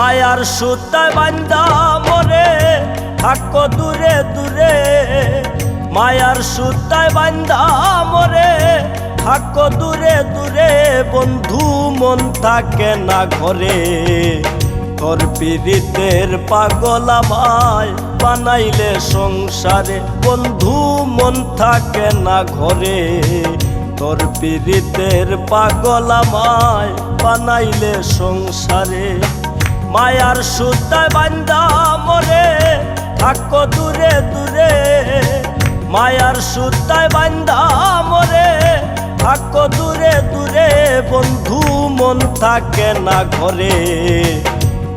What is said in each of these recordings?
মায়ার সুতায় বান্দা মরে, থাকো দূরে দূরে। মায়ার সুতায় বান্দা মরে, থাকো দূরে দূরে। বন্ধু মন থাকে না ঘরে। তোর পীড়িতের পাগল আমায় বানাইলে সংসারে। বন্ধু মন থাকে না ঘরে। তোর পীড়িতের পাগল আমায় বানাইলে সংসারে। মায়ার সুতায় বান্দা মরে, থাকো দূরে দূরে। মায়ার সুতায় বান্দা মরে, থাকো দূরে দূরে। বন্ধু মন থাকে না ঘরে।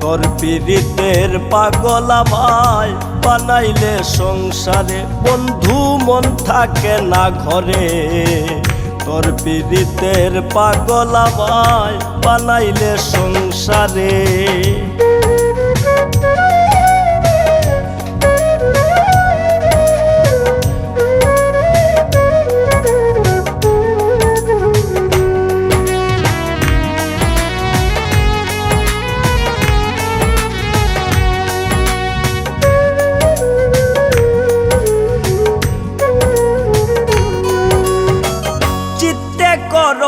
তোর পীড়িতের পাগল আমায় বানাইলে সংসারে। বন্ধু মন থাকে না ঘরে। তোর পীড়িতের পাগলাবায় পালাইলে সংসারে। চিত্তে কর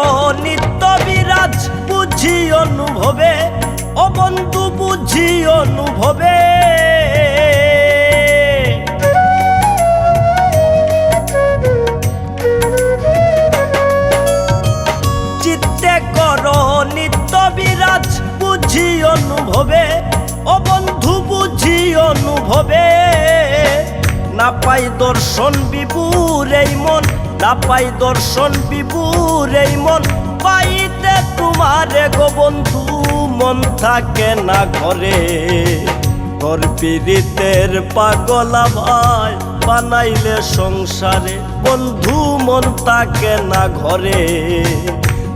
নিত্য বিরাজ বুঝি অনুভবে, ও বন্ধু বুঝি অনুভবে। চিত্তে কর নিত্য বিরাজ বুঝি অনুভবে, ও বন্ধু বুঝি অনুভবে। না পাই দর্শন বিপুর এই মন না পাই দর্শন বিপুর এই মন, পাইতে তোমারে গো বন্ধু, মন থাকে না ঘরে। তোর পীড়িতের পাগলা ভাই বানাইলে সংসারে, বন্ধু মন থাকে না ঘরে।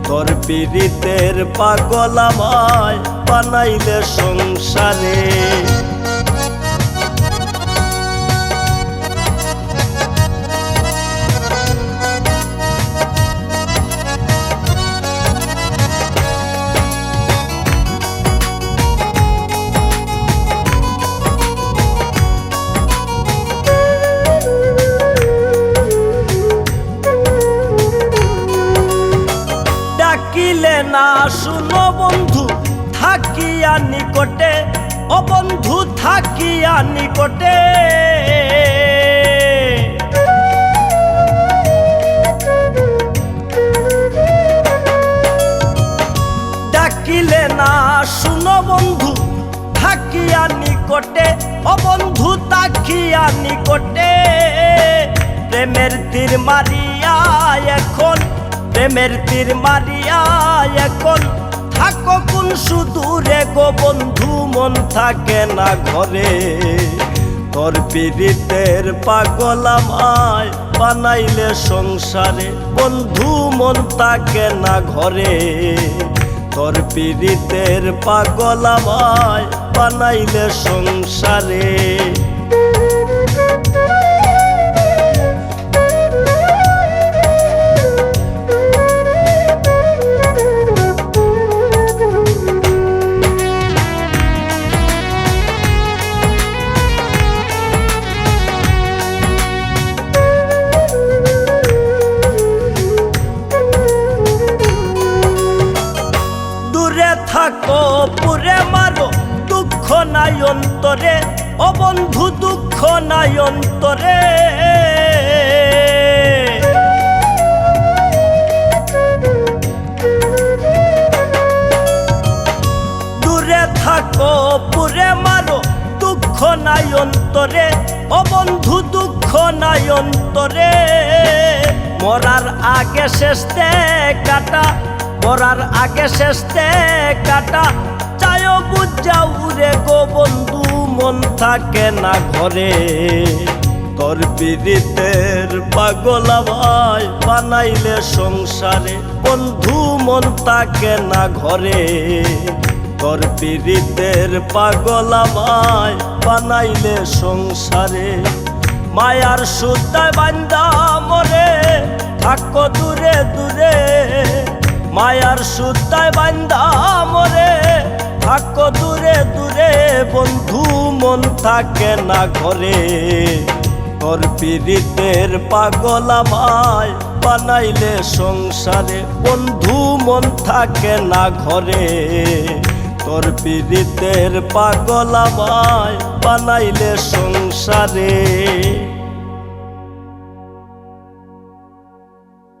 তোর পীড়িতের পাগলা ভাই বানাইলে সংসারে। ডাকিলে না, শুনো বন্ধু, থাকিয়া নিকটে, ও বন্ধু, থাকিয়া নিকটে। ডাকিলে না, শুনো বন্ধু, থাকিয়া নিকটে, ও বন্ধু তাকিয়া নিকটে। প্রেমের তীর মারিয়া এখন প্রেমের তীর মারিয়া এখন থাকো কোন সুদূরে গো বন্ধু, মন থাকে না ঘরে। তোর পীড়িতের পাগল আমায় বানাইলে সংসারে। বন্ধু, মন থাকে না ঘরে। তোর পীড়িতের পাগল আমায় বানাইলে সংসারে। থাকো পুরে মারো, দুঃখ নাই অন্তরে। ও বন্ধু, দুঃখ নাই অন্তরে। দূরে থাকো, পুরে মারো, দুঃখ নাই অন্তরে। ও বন্ধু, দুঃখ নাই অন্তরে। মরার আগে শেষতে কাটা মরার আগে শেষতে কাটা চায় বুঝা উড়ে গো বন্ধু, মন থাকে না ঘরে। তোর পীড়িতের পাগলা ভাই বানাইলে সংসারে। বন্ধু, মন থাকে না ঘরে। তোর পীড়িতের পাগলা ভাই বানাইলে সংসারে। মায়ার সুতায় বান্দা মায়ার সুতায় বান্দা মরে থাকো দূরে দূরে, বন্ধু, মন থাকে না ঘরে। তোর পীড়িতের পাগল আমায় বানাইলে সংসারে। বন্ধু, মন থাকে না ঘরে। তোর পীড়িতের পাগল আমায় বানাইলে সংসারে।